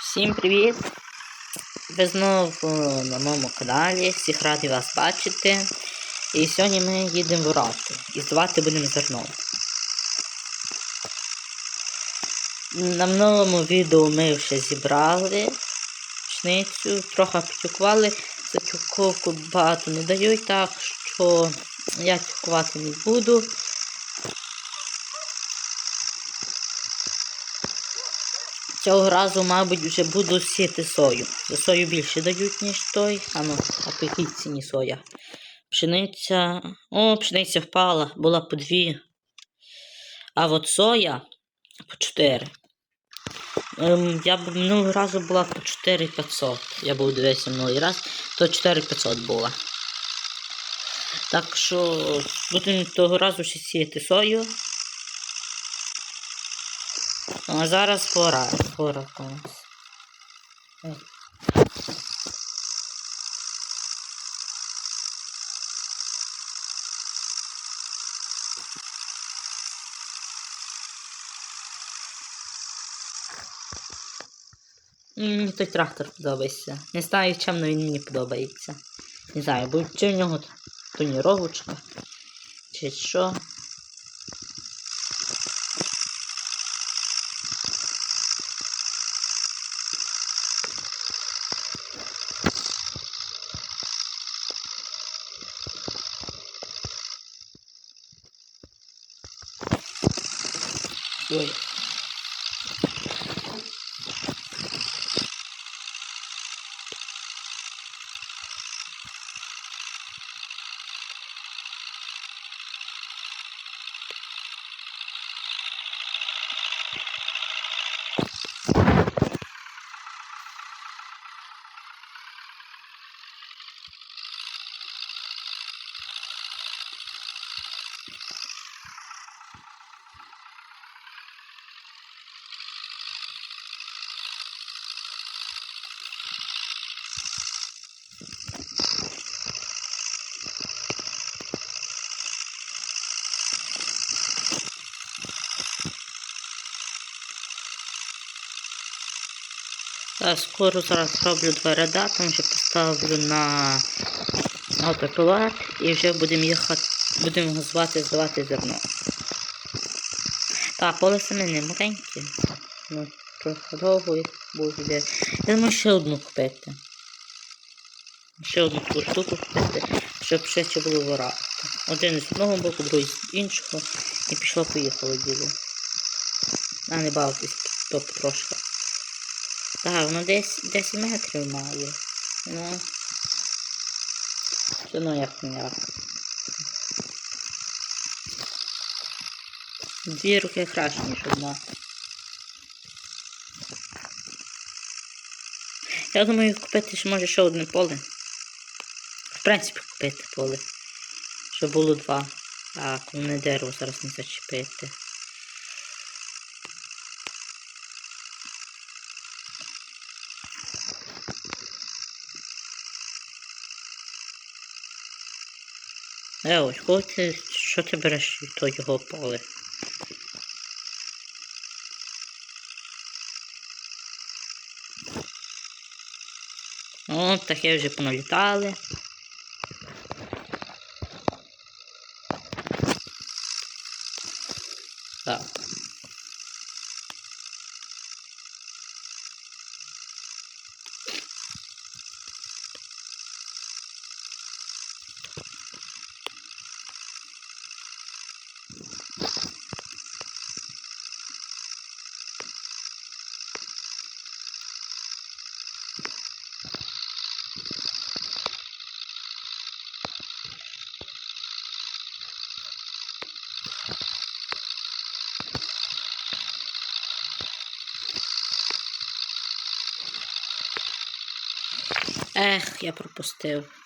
Всім привіт! Ви знову на моєму каналі. Всіх радий вас бачити. І сьогодні ми їдемо в Рати. І здавати будемо зерно. На минулому відео ми вже зібрали пшеницю, трохи потюкували. За тюковку багато не дають, так що я тюкувати не буду. Цього разу, мабуть, вже буду сіяти сою. За сою більше дають, ніж той. А ну, а по ціні соя. Пшениця. О, пшениця впала, була по дві. А от соя по 4. Ем, я б минулого разу була по 4500. Я був дивився минулий раз, то 4500 була. Так що будемо того разу ще сіяти сою. А зараз пора. Пора у нас. Мені той трактор подобається. Не знаю, чим він мені подобається. Не знаю, бо чи в нього тоніровочка, чи що. Ой. Та скоро зараз зроблю два ряда, там вже поставлю на автопілат і вже будемо їхати, будемо газувати, здавати зерно. Так, поле саме не маленьке. Ну, трохи довго буде. Я думаю, ще одну купити. Ще одну таку штуку купити, щоб швидше було вора. Один з одного боку, другий з іншого. І пішло поїхало діло. А не бавитись, то трошки. Так, воно десь 10 метрів має. Ну. Все одно як не як. Дві руки краще, ніж одна. Я думаю, купити може ще одне поле. В принципі, купити поле. Щоб було два. Так, не дерево зараз не зачепити. Е, ось, коли ти, що ти береш від того його поле? О, таке вже поналітали. Ех, я пропустив.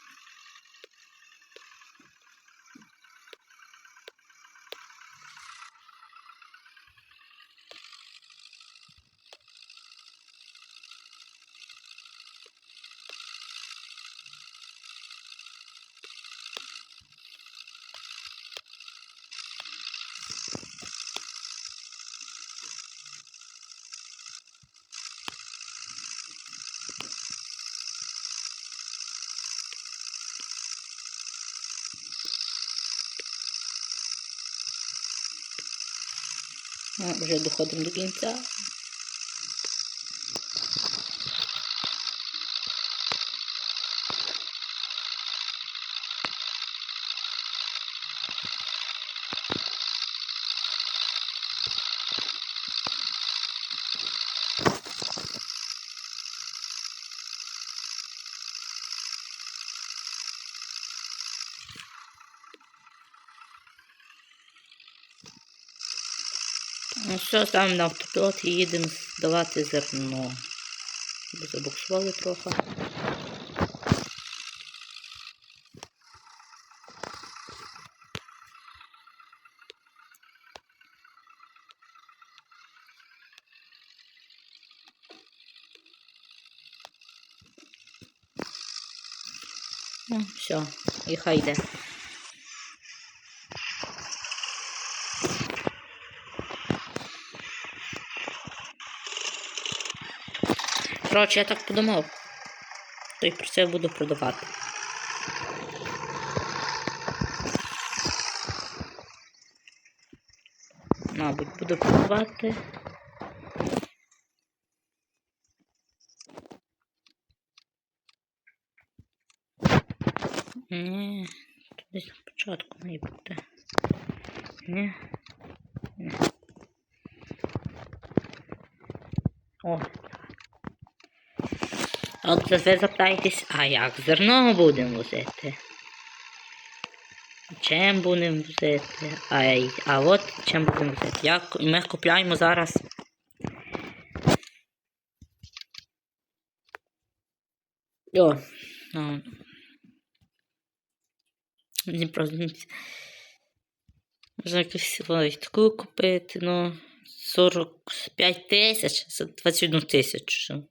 Доходимо до кінця. Все, ставимо на автопілот і їдемо здавати зерно. Забуксували трохи. Ну, все, і йде. Коротше, я так подумав. То й про це буду продавати. Мабуть, буду продавати. Ні, тут десь на початку має бути. Ні. О, а От ви запитаєтесь, а як зерно будемо возити? Чим будемо возити? А, а от чим будемо возити? Як ми купляємо зараз. О, ну. Не- можна якусь таку купити, ну, 45 тисяч, за 21 тисячу.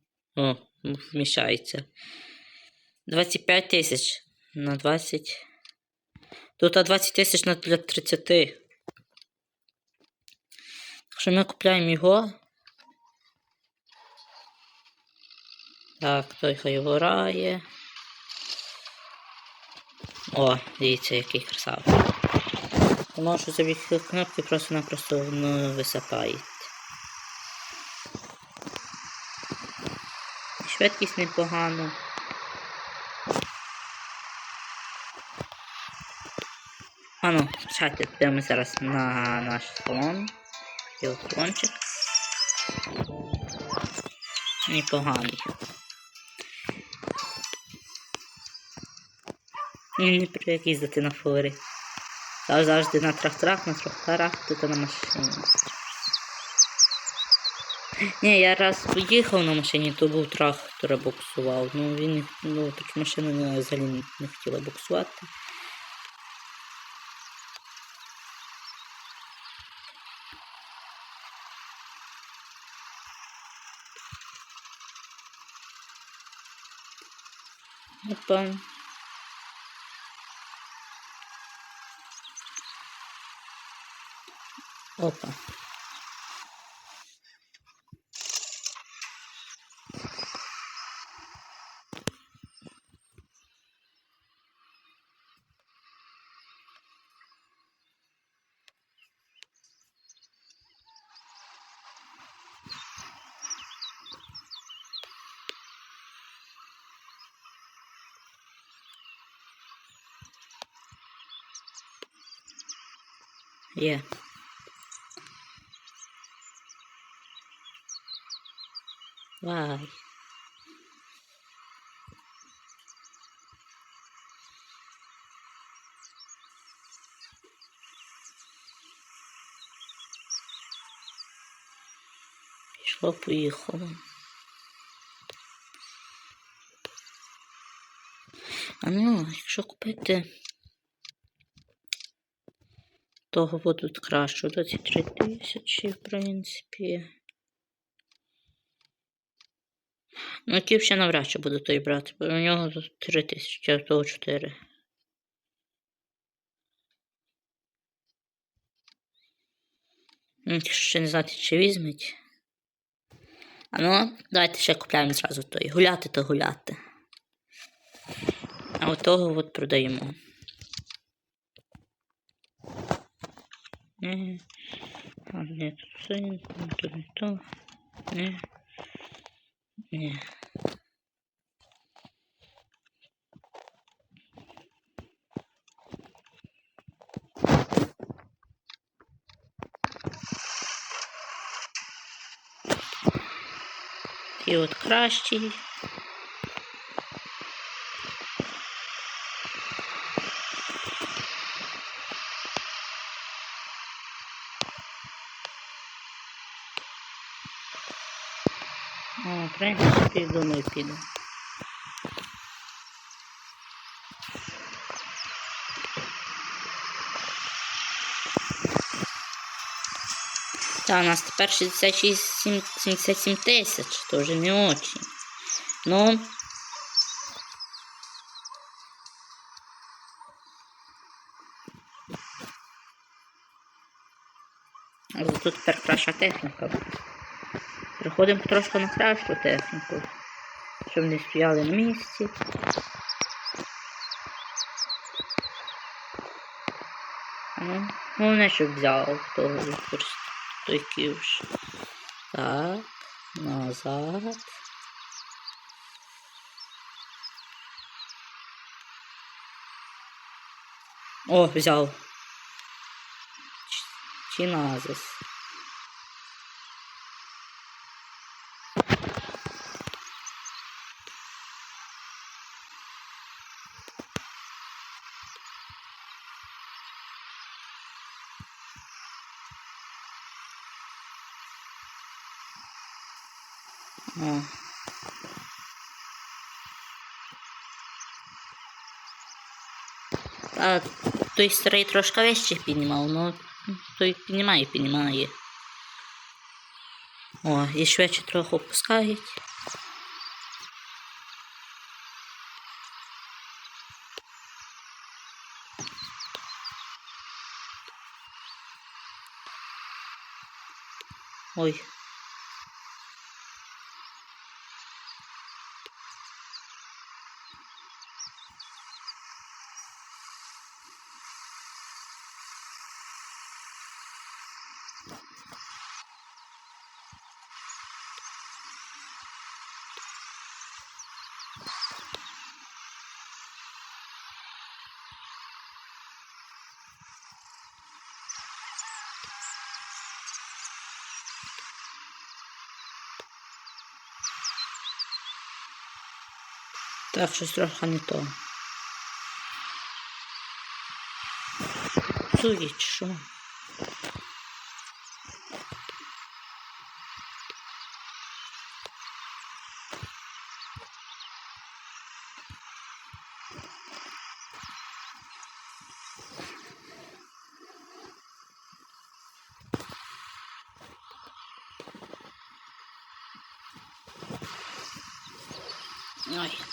Вміщається. 25 тисяч на 20. Тут 20 тисяч на для 30. Так що ми купляємо його. Так, той хай горає. О, дивіться, який красавчик. Тому що за кнопки просто-напросто ну, висипають. Швидкість непогано. А ну, чекайте, підемо зараз на наш салон. Телефончик. Непоганий. Не привик їздити на фурі. Я завжди на тракторах, на тракторах, тут на машині. Ні, я раз поїхав на машині, то був трактор буксував. Ну він ну, машину не, взагалі не, не хотіла буксувати. Опа. Опа. Є. Вай. Пішло, поїхало. А ну, якщо купити того будуть краще. 23 тисячі, в принципі. Ну, кіп ще навряд чи буду той брати, бо у нього тут 3 тисячі, а того 4. Ну, Ще не знати, чи візьмуть. А ну, давайте ще купляємо зразу той. Гуляти то гуляти. А от того от продаємо. Мгм. А, тут все, ні, тут не то. Ні. Ні. І от кращий. О, в принципі, думаю, піде. Та, у нас тепер 66, сім- 77 тисяч, то вже не очень. Ну. Тут тепер краща техніка буде. Переходимо трошки на кращу техніку, щоб не стояли на місці. Ну, головне, щоб взяв того той ківш. Так, назад. О, взяв. Ч- Чиназис. О. А той старий трошки вище піднімав, ну той піднімає, піднімає. О, і швидше трохи опускають. Ой. Так, щось трохи не то. Сують, що? Ой.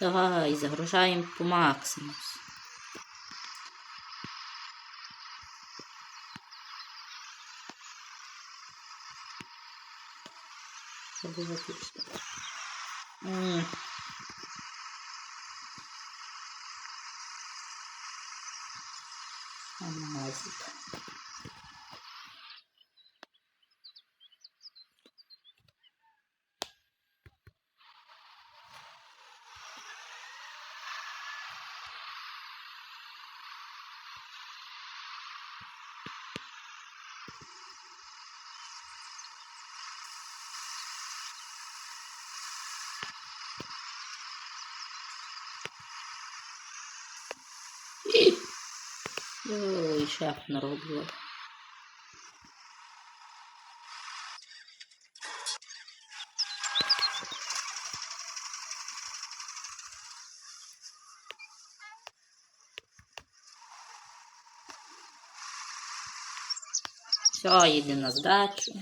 Давай, загружаємо по максимуму. Амазик. Ой, шеф наробила. Все, їде на здачу.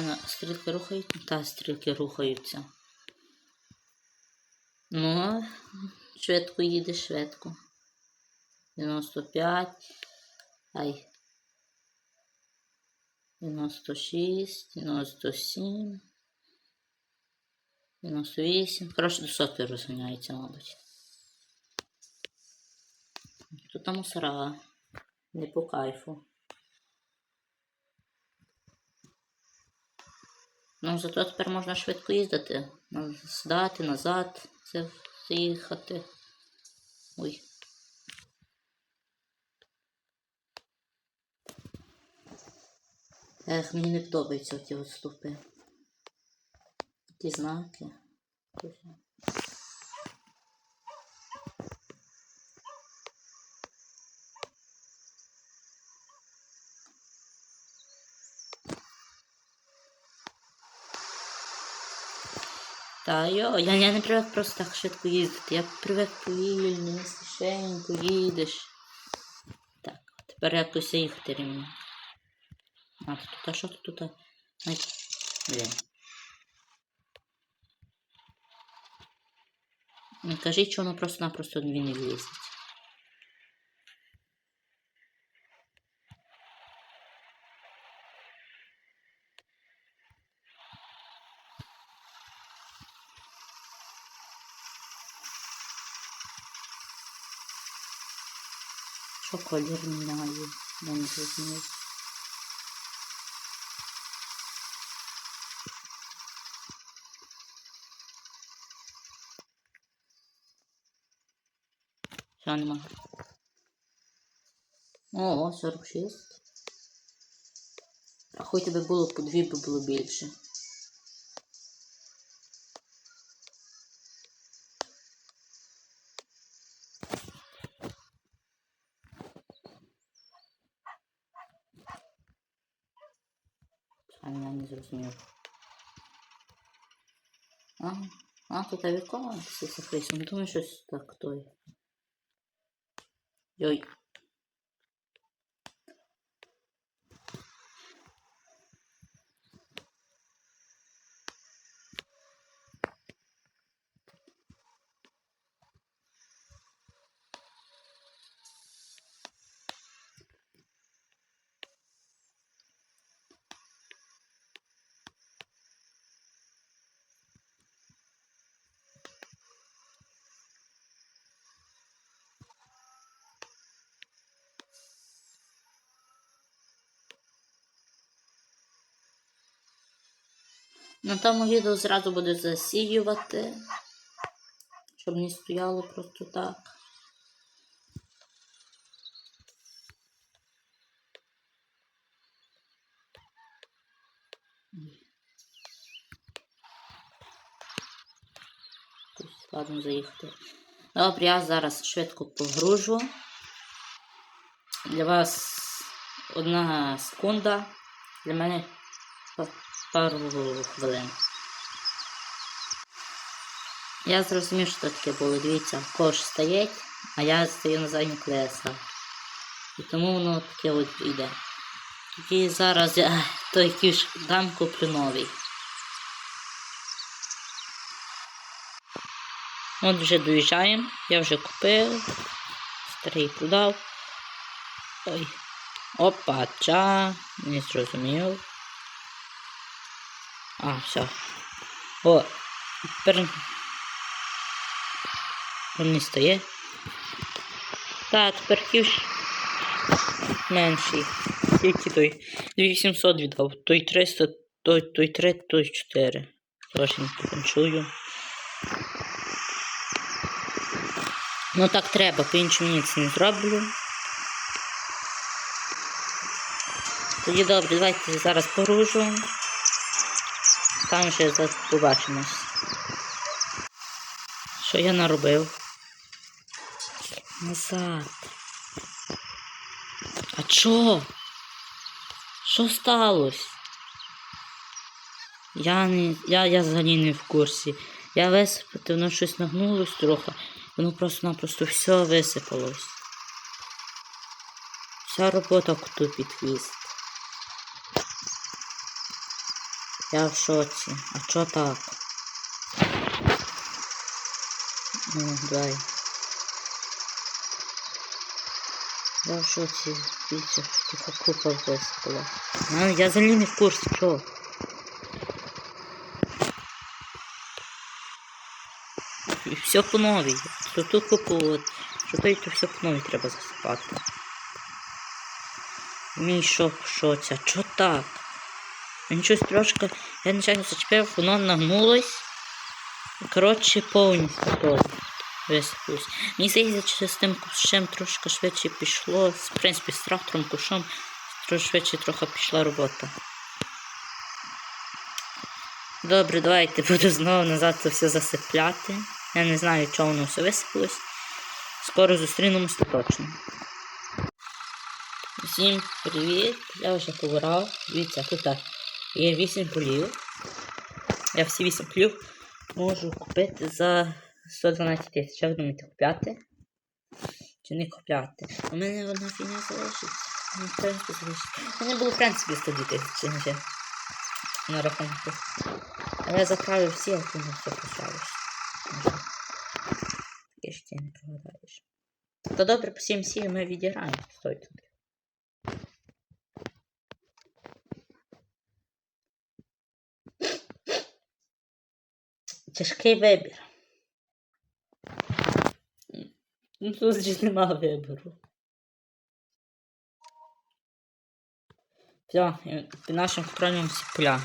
На стрілки рухаються? Та стрілки рухаються. Ну, швидко їде, швидко. 95. Ай. 96, 97. 98. Коротше, до сотки розганяється, мабуть. Тут там мусора. Не по кайфу. Ну, зато тепер можна швидко їздити. Здати, назад, це заїхати. Ой. Ех, мені не подобаються ті от. Ті знаки. Та йо, я, я не привик просто так швидко їздити. Я привик повільно, тишенько їдеш. Так, тепер якось їхати рівно. А, тут, а що тут? тут? Блін. Не кажіть, що воно просто-напросто він не влізить. Що колір не зрозумів. Що нема? О, 46. А хоч би було по дві, би було більше. А тут вікно все ну Думаю, щось так той. Йой. На тому відео зразу буде засіювати, щоб не стояло просто так. Тут складно заїхати. Добре, я зараз швидко погружу. Для вас одна секунда, для мене пару хвилин. Я зрозумів, що таке було. Дивіться, кош стоїть, а я стою на задніх колесах. І тому воно таке от йде. Тоді зараз я той кіш дам куплю новий. От вже доїжджаємо. Я вже купив. Старий продав. Ой. Опа, ча. Не зрозумів. А, все. О, тепер не стає. Та, тепер ківш менший. Скільки той? 2800 віддав. Той 300, той, той 3, той 4. Тож не покончую. Ну так треба, по-іншому ніц не зроблю. Тоді добре, давайте зараз поружу. Там за- побачимось. Що я наробив? Назад. А чо? Що сталося? Я не. Я, я взагалі не в курсі. Я висипати, воно щось нагнулось трохи. Воно просто-напросто все висипалось. Вся робота коту під хвіст. Я в шоці. А чо так? Ну, дай. Я в шоці. Дивіться, тихо купа висипала. А, я взагалі не в курсі, чого. І все по новій. Що тут купу, от, що то, то все по новій треба засипати. Мій шок в шоці. А чо так? Він щось трошки, я нечайно зачепив, воно нагнулось. Коротше, повністю то висипалось. Мені здається, що з тим кущем трошки швидше пішло. В принципі, з трактором кушом трошки швидше трохи пішла робота. Добре, давайте буду знову назад це все засипляти. Я не знаю, чого воно все висипалось. Скоро зустрінемося точно. Всім привіт! Я вже побирав. Дивіться, тут я 8 полів. Я всі 8 полів можу купити за 112 тисяч. Я думаєте, купляти? Чи не купляти? У мене одна фігня залишиться. Ну, У мене було в принципі 100 тисячі ще на рахунку. Але я заправив всі, а ти не все поставиш. Таке ж ти не прогадаєш. То добре, по 7-7 ми відіграємо 100%. Тяжкий вибір. Ну, тут ж нема вибору. Все, під нашим контролем всі поля.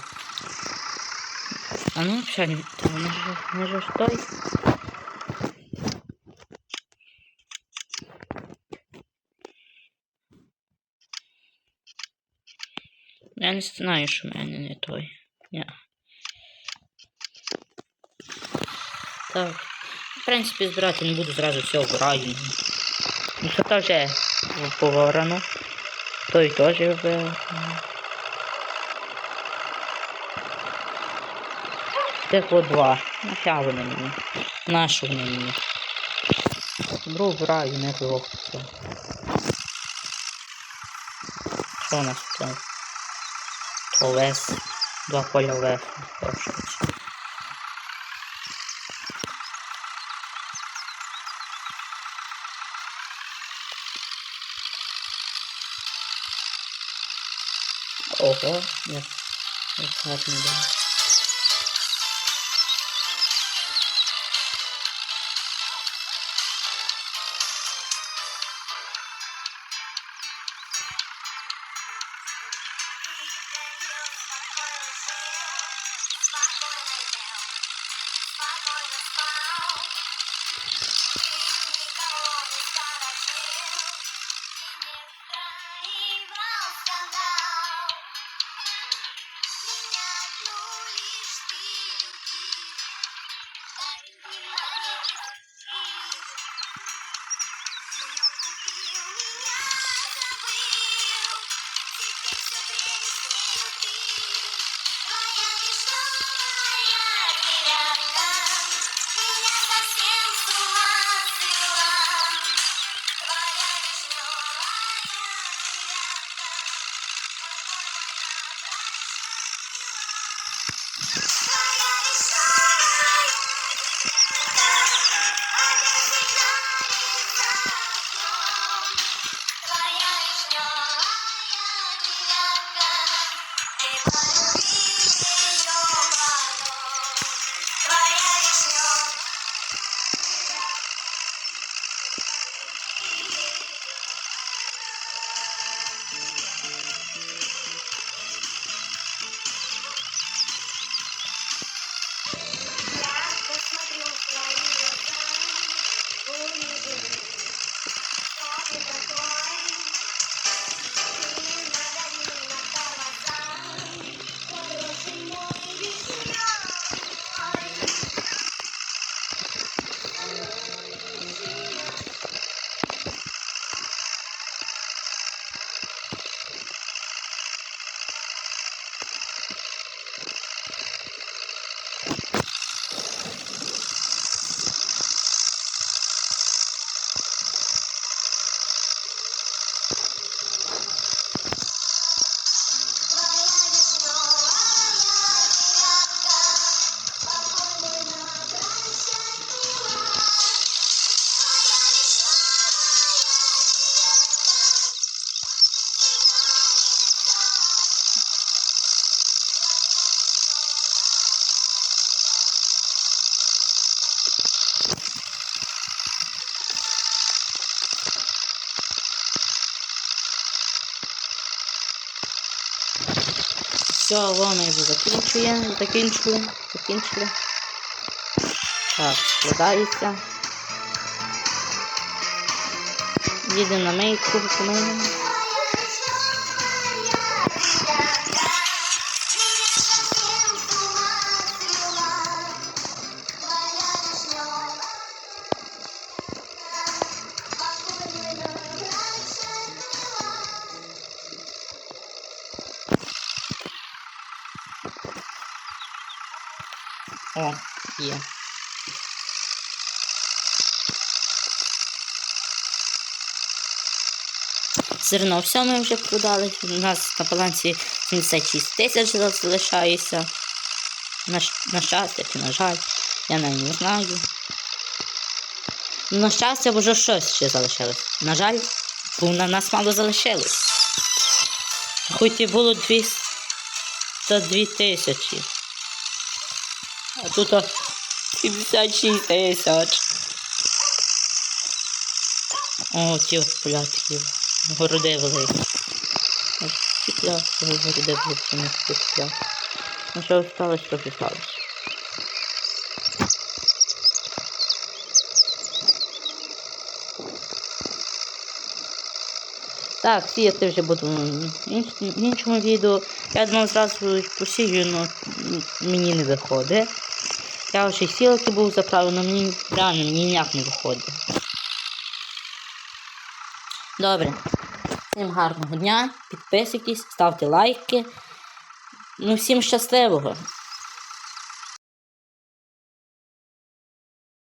А ну, може, може ж той? Я не знаю, що в мене не той. Ні. Так. В принципі, збирати не буду зразу все обираю. Ну, що то вже поворано. Той теж вибрано. Тих от два. Нафіга вони мені. Вони мені? Беру вбираю, не. Все. Що у нас тут? Овес. Два поля овес. Хорошо. Ого, як, як гарно да. Все, воно вже закінчує. Закінчили. Закінчили. Так, складається. Їдемо на мейку, помиємо. Зерно все ми вже продали. У нас на балансі 76 тисяч залишається. На, на щастя чи на жаль, я навіть не знаю. На щастя, вже щось ще залишилось. На жаль, бо на нас мало залишилось. Хоч і було 202 тисячі. А тут о, 76 тисяч. О, ті от поля такі. Городи великі. Ось ці ці городи не такі поля. Ну що сталося, то вже сталося. Так, сіяти вже буду в іншому відео. Я думав зразу посію, але мені не виходить. Я вже сілки був заправив, але мені реально мені ніяк не виходить. Добре. Всім гарного дня, підписуйтесь, ставте лайки. Ну, всім щасливого!